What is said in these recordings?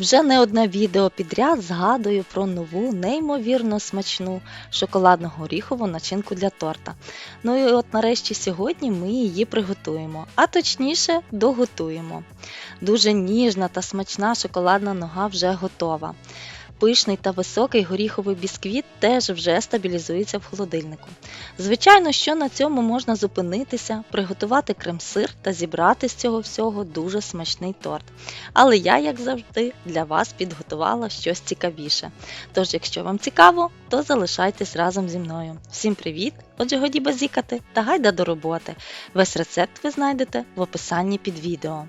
Вже не одне відео підряд згадую про нову, неймовірно смачну шоколадно горіхову начинку для торта. Ну і от нарешті сьогодні ми її приготуємо, а точніше доготуємо. Дуже ніжна та смачна шоколадна нога вже готова. Пишний та високий горіховий бісквіт теж вже стабілізується в холодильнику. Звичайно, що на цьому можна зупинитися, приготувати крем-сир та зібрати з цього всього дуже смачний торт. Але я, як завжди, для вас підготувала щось цікавіше. Тож, якщо вам цікаво, то залишайтесь разом зі мною. Всім привіт! Отже, годі базікати та гайда до роботи. Весь рецепт ви знайдете в описанні під відео.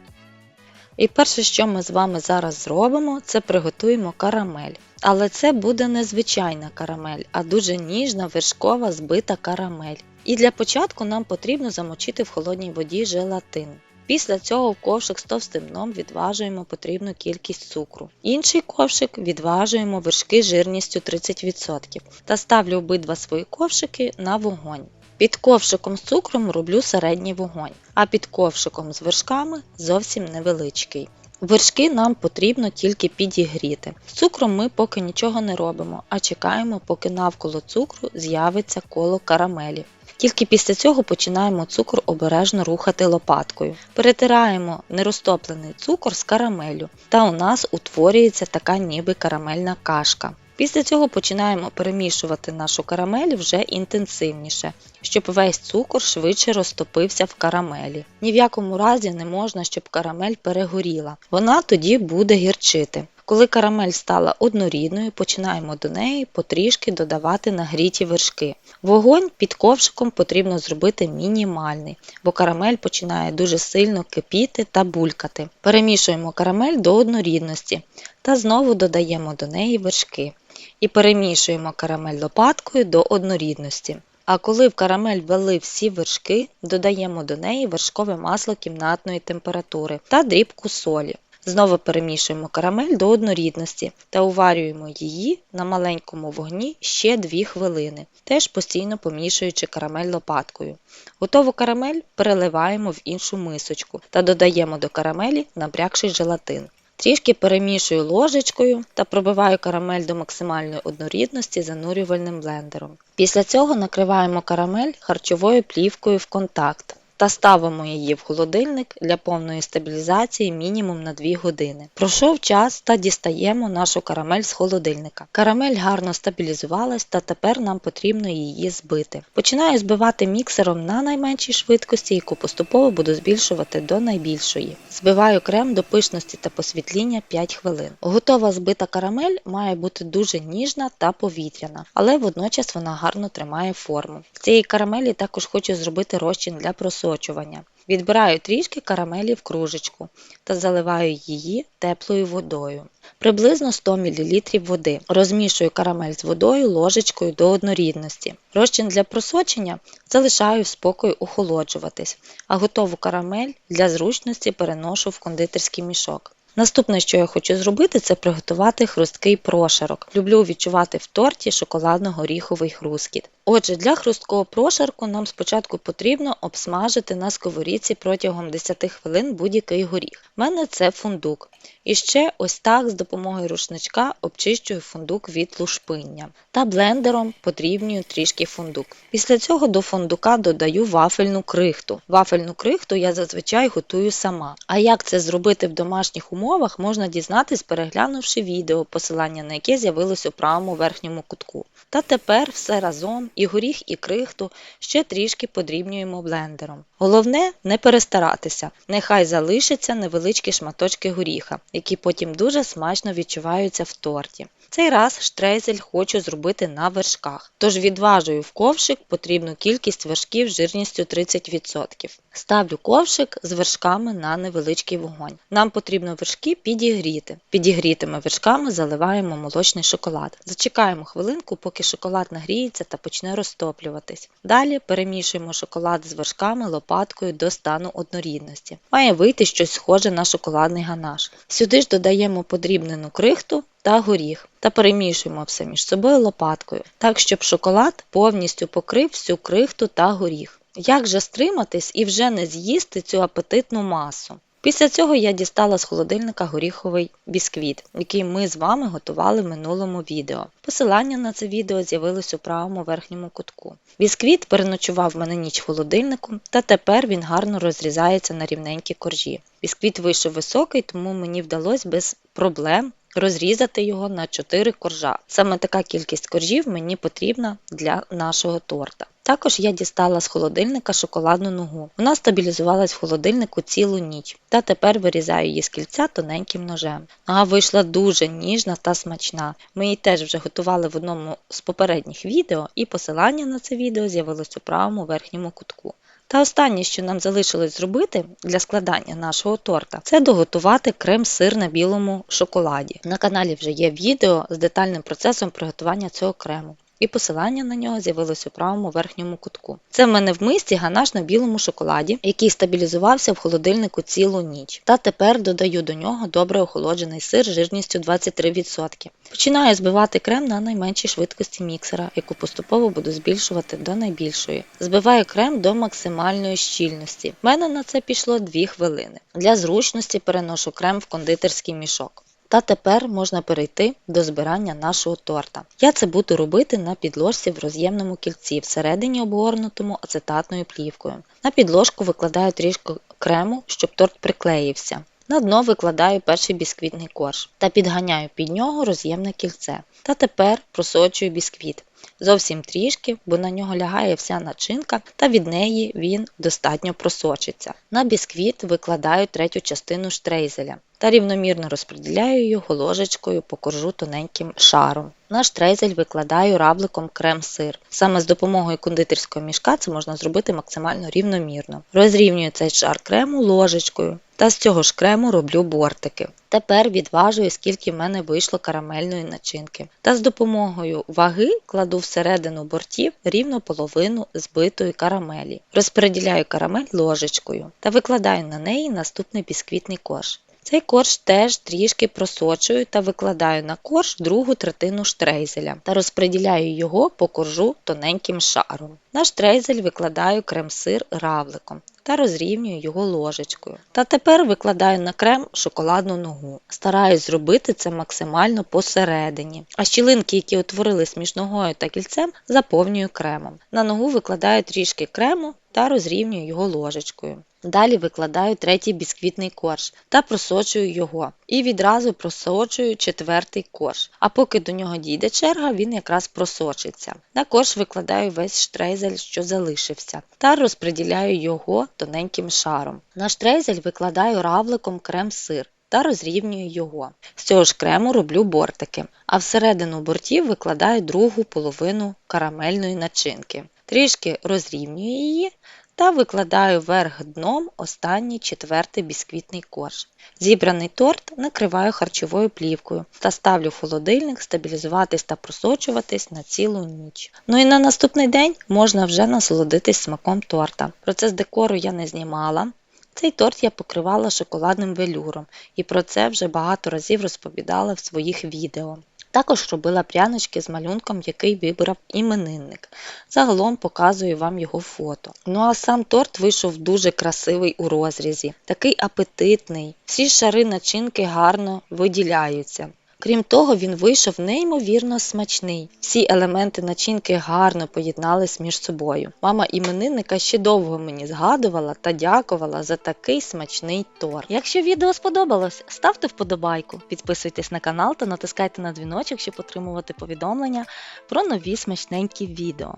І перше, що ми з вами зараз зробимо, це приготуємо карамель. Але це буде не звичайна карамель, а дуже ніжна вершкова збита карамель. І для початку нам потрібно замочити в холодній воді желатин. Після цього в ковшик з товстим дном відважуємо потрібну кількість цукру. Інший ковшик відважуємо вершки жирністю 30% та ставлю обидва свої ковшики на вогонь. Під ковшиком з цукром роблю середній вогонь, а під ковшиком з вершками зовсім невеличкий. Вершки нам потрібно тільки підігріти. З цукром ми поки нічого не робимо, а чекаємо, поки навколо цукру з'явиться коло карамелі. Тільки після цього починаємо цукор обережно рухати лопаткою. Перетираємо нерозтоплений цукор з карамелю, та у нас утворюється така ніби карамельна кашка. Після цього починаємо перемішувати нашу карамель вже інтенсивніше, щоб весь цукор швидше розтопився в карамелі. Ні в якому разі не можна, щоб карамель перегоріла. Вона тоді буде гірчити. Коли карамель стала однорідною, починаємо до неї потрішки додавати нагріті вершки. Вогонь під ковшиком потрібно зробити мінімальний, бо карамель починає дуже сильно кипіти та булькати. Перемішуємо карамель до однорідності та знову додаємо до неї вершки. І перемішуємо карамель лопаткою до однорідності. А коли в карамель ввели всі вершки, додаємо до неї вершкове масло кімнатної температури та дрібку солі. Знову перемішуємо карамель до однорідності та уварюємо її на маленькому вогні ще 2 хвилини, теж постійно помішуючи карамель лопаткою. Готову карамель переливаємо в іншу мисочку та додаємо до карамелі набрякший желатин. Трішки перемішую ложечкою та пробиваю карамель до максимальної однорідності занурювальним блендером. Після цього накриваємо карамель харчовою плівкою в контакт та ставимо її в холодильник для повної стабілізації мінімум на 2 години. Пройшов час та дістаємо нашу карамель з холодильника. Карамель гарно стабілізувалась та тепер нам потрібно її збити. Починаю збивати міксером на найменшій швидкості, яку поступово буду збільшувати до найбільшої. Збиваю крем до пишності та посвітління 5 хвилин. Готова збита карамель має бути дуже ніжна та повітряна, але водночас вона гарно тримає форму. В цій карамелі також хочу зробити розчин для просування просочування. Відбираю трішки карамелі в кружечку та заливаю її теплою водою. Приблизно 100 мл води. Розмішую карамель з водою ложечкою до однорідності. Розчин для просочення залишаю в спокою охолоджуватись, а готову карамель для зручності переношу в кондитерський мішок. Наступне, що я хочу зробити, це приготувати хрусткий прошарок. Люблю відчувати в торті шоколадно-горіховий хрускіт. Отже, для хрусткого прошарку нам спочатку потрібно обсмажити на сковорідці протягом 10 хвилин будь-який горіх. У мене це фундук. І ще ось так з допомогою рушничка обчищую фундук від лушпиння. Та блендером подрібнюю трішки фундук. Після цього до фундука додаю вафельну крихту. Вафельну крихту я зазвичай готую сама. А як це зробити в домашніх умовах, можна дізнатись, переглянувши відео, посилання на яке з'явилось у правому верхньому кутку. Та тепер все разом і горіх, і крихту ще трішки подрібнюємо блендером. Головне не перестаратися, нехай залишаться невеличкі шматочки горіха, які потім дуже смачно відчуваються в торті. Цей раз штрейзель хочу зробити на вершках, тож відважую в ковшик потрібну кількість вершків жирністю 30%. Ставлю ковшик з вершками на невеличкий вогонь. Нам потрібно вершки підігріти. Підігрітими вершками заливаємо молочний шоколад. Зачекаємо хвилинку, поки шоколад нагріється та почне розтоплюватись. Далі перемішуємо шоколад з вершками лопаткою до стану однорідності. Має вийти щось схоже на шоколадний ганаш. Сюди ж додаємо подрібнену крихту та горіх та перемішуємо все між собою лопаткою, так щоб шоколад повністю покрив всю крихту та горіх. Як же стриматись і вже не з'їсти цю апетитну масу? Після цього я дістала з холодильника горіховий бісквіт, який ми з вами готували в минулому відео. Посилання на це відео з'явилось у правому верхньому кутку. Бісквіт переночував мене ніч в холодильнику, та тепер він гарно розрізається на рівненькі коржі. Бісквіт вийшов високий, тому мені вдалося без проблем розрізати його на 4 коржа. Саме така кількість коржів мені потрібна для нашого торта. Також я дістала з холодильника шоколадну ногу. Вона стабілізувалась в холодильнику цілу ніч, та тепер вирізаю її з кільця тоненьким ножем. Нога вийшла дуже ніжна та смачна. Ми її теж вже готували в одному з попередніх відео, і посилання на це відео з'явилось у правому верхньому кутку. Та останнє, що нам залишилось зробити для складання нашого торта, це доготувати крем-сир на білому шоколаді. На каналі вже є відео з детальним процесом приготування цього крему. І посилання на нього з'явилось у правому верхньому кутку. Це в мене в мисці ганаш на білому шоколаді, який стабілізувався в холодильнику цілу ніч. Та тепер додаю до нього добре охолоджений сир жирністю 23%. Починаю збивати крем на найменшій швидкості міксера, яку поступово буду збільшувати до найбільшої. Збиваю крем до максимальної щільності. В мене на це пішло 2 хвилини. Для зручності переношу крем в кондитерський мішок. Та тепер можна перейти до збирання нашого торта. Я це буду робити на підложці в роз'ємному кільці, всередині обгорнутому ацетатною плівкою. На підложку викладаю трішки крему, щоб торт приклеївся. На дно викладаю перший бісквітний корж та підганяю під нього роз'ємне кільце. Та тепер просочую бісквіт. Зовсім трішки, бо на нього лягає вся начинка, та від неї він достатньо просочиться. На бісквіт викладаю третю частину штрейзеля та рівномірно розподіляю його ложечкою по коржу тоненьким шаром. На штрейзель викладаю рабликом крем-сир. Саме з допомогою кондитерського мішка це можна зробити максимально рівномірно. Розрівнюю цей шар крему ложечкою. Та з цього ж крему роблю бортики. Тепер відважую, скільки в мене вийшло карамельної начинки. Та з допомогою ваги кладу всередину бортів рівно половину збитої карамелі. Розподіляю карамель ложечкою та викладаю на неї наступний бісквітний корж. Цей корж теж трішки просочую та викладаю на корж другу третину штрейзеля та розподіляю його по коржу тоненьким шаром. На штрейзель викладаю крем-сир равликом та розрівнюю його ложечкою. Та тепер викладаю на крем шоколадну ногу. Стараюсь зробити це максимально посередині. А щілинки, які утворились між ногою та кільцем, заповнюю кремом. На ногу викладаю трішки крему та розрівнюю його ложечкою. Далі викладаю третій бісквітний корж та просочую його. І відразу просочую четвертий корж. А поки до нього дійде черга, він якраз просочиться. На корж викладаю весь штрейзель, що залишився, та розподіляю його тоненьким шаром. На штрейзель викладаю равликом крем-сир. Та розрівнюю його. З цього ж крему роблю бортики, а всередину бортів викладаю другу половину карамельної начинки. Трішки розрівнюю її та викладаю вверх дном останній четвертий бісквітний корж. Зібраний торт накриваю харчовою плівкою та ставлю в холодильник стабілізуватись та просочуватись на цілу ніч. Ну і на наступний день можна вже насолодитись смаком торта. Процес декору я не знімала. Цей торт я покривала шоколадним велюром і про це вже багато разів розповідала в своїх відео. Також робила прянички з малюнком, який вибрав іменинник. Загалом показую вам його фото. Ну а сам торт вийшов дуже красивий у розрізі, такий апетитний. Всі шари начинки гарно виділяються. Крім того, він вийшов неймовірно смачний. Всі елементи начинки гарно поєднались між собою. Мама іменинника ще довго мені згадувала та дякувала за такий смачний торт. Якщо відео сподобалось, ставте вподобайку, підписуйтесь на канал та натискайте на дзвіночок, щоб отримувати повідомлення про нові смачненькі відео.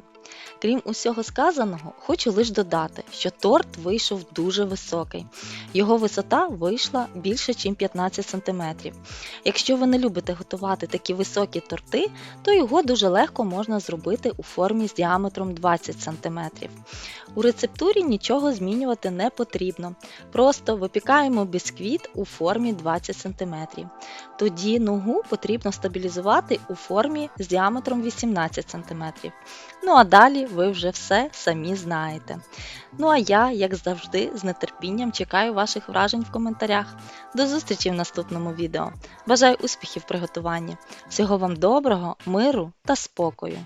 Крім усього сказаного, хочу лише додати, що торт вийшов дуже високий. Його висота вийшла більше, ніж 15 см. Якщо ви не любите готувати такі високі торти, то його дуже легко можна зробити у формі з діаметром 20 см. У рецептурі нічого змінювати не потрібно. Просто випікаємо бісквіт у формі 20 см. Тоді ногу потрібно стабілізувати у формі з діаметром 18 см. Ну а далі ви вже все самі знаєте. Ну а я, як завжди, з нетерпінням чекаю ваших вражень в коментарях. До зустрічі в наступному відео. Бажаю успіхів в приготуванні. Всього вам доброго, миру та спокою!